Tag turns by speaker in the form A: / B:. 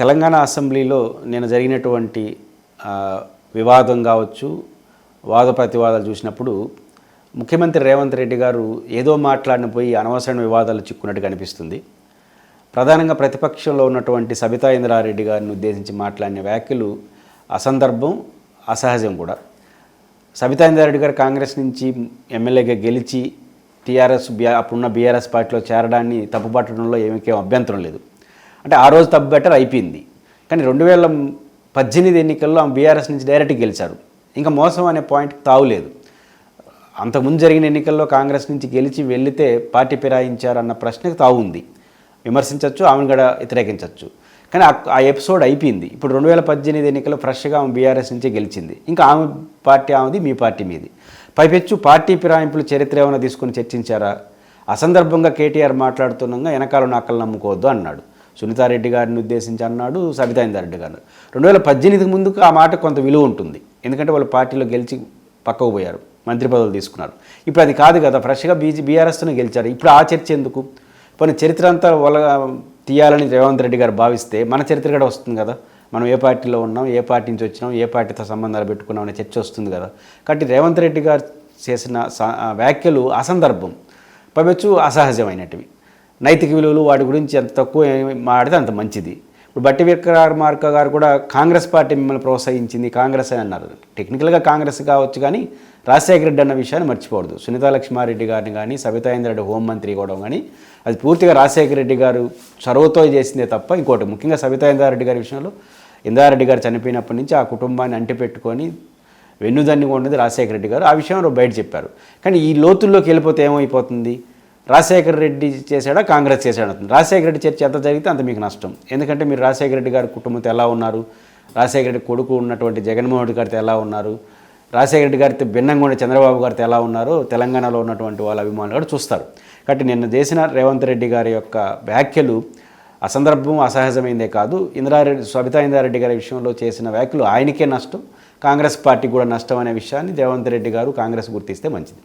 A: తెలంగాణ అసెంబ్లీలో నేను జరిగినటువంటి వివాదం కావచ్చు వాద ప్రతివాదాలు చూసినప్పుడు ముఖ్యమంత్రి రేవంత్ రెడ్డి గారు ఏదో మాట్లాడిన పోయి అనవసరమైన వివాదాలు చిక్కున్నట్టు కనిపిస్తుంది. ప్రధానంగా ప్రతిపక్షంలో ఉన్నటువంటి సబితా ఇంద్రారెడ్డి గారిని ఉద్దేశించి మాట్లాడిన వ్యాఖ్యలు అసందర్భం అసహజం కూడా. సబితా ఇంద్రారెడ్డి గారు కాంగ్రెస్ నుంచి ఎమ్మెల్యేగా గెలిచి టీఆర్ఎస్ బి అప్పుడున్న బీఆర్ఎస్ పార్టీలో చేరడాన్ని తప్పుపట్టడంలో ఏమికేం అభ్యంతరం లేదు. అంటే ఆ రోజు తప్పు బెటర్ అయిపోయింది. కానీ రెండు వేల పద్దెనిమిది ఎన్నికల్లో ఆమె బీఆర్ఎస్ నుంచి డైరెక్ట్గా గెలిచారు. ఇంకా మోసం అనే పాయింట్ తావులేదు అంతకుముందు జరిగిన ఎన్నికల్లో కాంగ్రెస్ నుంచి గెలిచి వెళితే పార్టీ ఫిరాయించారు అన్న ప్రశ్నకు తావు ఉంది. విమర్శించవచ్చు ఆమెను కూడా వ్యతిరేకించవచ్చు కానీ ఆ- ఎపిసోడ్ అయిపోయింది. ఇప్పుడు రెండు వేల పద్దెనిమిది ఎన్నికల్లో ఫ్రెష్గా ఆమె బీఆర్ఎస్ నుంచే గెలిచింది. ఇంకా ఆమె పార్టీ ఆమెది మీ పార్టీ మీది. పైపెచ్చు పార్టీ ఫిరాయింపుల చరిత్ర ఏమైనా తీసుకుని చర్చించారా? అసందర్భంగా కేటీఆర్ మాట్లాడుతుండగా వెనకాల నాకలు నమ్ముకోవద్దు అన్నాడు. సునీతారెడ్డి గారిని ఉద్దేశించి అన్నాడు సబితాయిందారెడ్డి గారు రెండు వేల పద్దెనిమిదికి ముందుకు ఆ మాట కొంత విలువ ఉంటుంది. ఎందుకంటే వాళ్ళు పార్టీలో గెలిచి పక్కకు పోయారు మంత్రి పదవులు తీసుకున్నారు. ఇప్పుడు అది కాదు కదా ఫ్రెష్గా బీజీ బీఆర్ఎస్తోనే గెలిచారు. ఇప్పుడు ఆ చర్చ ఎందుకు? పోనీ చరిత్ర అంతా వాళ్ళ తీయాలని రేవంత్ రెడ్డి గారు భావిస్తే మన చరిత్ర కూడా వస్తుంది కదా. మనం ఏ పార్టీలో ఉన్నాం ఏ పార్టీ నుంచి వచ్చినాం ఏ పార్టీతో సంబంధాలు పెట్టుకున్నాం అనే చర్చ వస్తుంది కదా. కాబట్టి రేవంత్ రెడ్డి గారు చేసిన స- వ్యాఖ్యలు అసందర్భం. పవచ్చు అసహజమైనటివి. నైతిక విలువలు వాటి గురించి ఎంత తక్కువ మాడితే అంత మంచిది. ఇప్పుడు బట్టి విక్రమార్క గారు కూడా కాంగ్రెస్ పార్టీ మిమ్మల్ని ప్రోత్సహించింది కాంగ్రెస్ అని అన్నారు. టెక్నికల్గా కాంగ్రెస్ కావచ్చు కానీ రాజశేఖర రెడ్డి అన్న విషయాన్ని మర్చిపోవద్దు. సునీతా లక్ష్మారెడ్డి గారిని కానీ సబితా ఇంద్రెడ్డి హోంమంత్రి కూడా కానీ అది పూర్తిగా రాజశేఖర రెడ్డి గారు చొరవతో చేసిందే తప్ప ఇంకోటి. ముఖ్యంగా సబితా రెడ్డి గారి విషయంలో ఇందారెడ్డి గారు చనిపోయినప్పటి నుంచి ఆ కుటుంబాన్ని అంటిపెట్టుకొని వెన్నుదన్నుగా ఉండేది రాజశేఖర రెడ్డి గారు. ఆ విషయంలో బయట చెప్పారు. కానీ ఈ లోతుల్లోకి వెళ్ళిపోతే ఏమైపోతుంది? రాజశేఖర రెడ్డి చేశాడా కాంగ్రెస్ చేశాడా? రాజశేఖర రెడ్డి చర్చ ఎంత జరిగితే అంత మీకు నష్టం. ఎందుకంటే మీరు రాజశేఖర రెడ్డి గారి కుటుంబంతో ఎలా ఉన్నారు? రాజశేఖర రెడ్డి కొడుకు ఉన్నటువంటి జగన్మోహన్ రెడ్డి గారితో ఎలా ఉన్నారు? రాజశేఖర రెడ్డి గారితో భిన్నంగా ఉండే చంద్రబాబు గారితో ఎలా ఉన్నారో? తెలంగాణలో ఉన్నటువంటి వాళ్ళ అభిమానులు కూడా చూస్తారు. కాబట్టి నిన్న చేసిన రేవంత్ రెడ్డి గారి యొక్క వ్యాఖ్యలు అసందర్భం అసహజమైందే కాదు. ఇంద్రారెడ్డి సబితా ఇంద్రారెడ్డి గారి విషయంలో చేసిన వ్యాఖ్యలు ఆయనకే నష్టం కాంగ్రెస్ పార్టీకి కూడా నష్టం అనే విషయాన్ని రేవంత్ రెడ్డి గారు కాంగ్రెస్ గుర్తిస్తే మంచిది.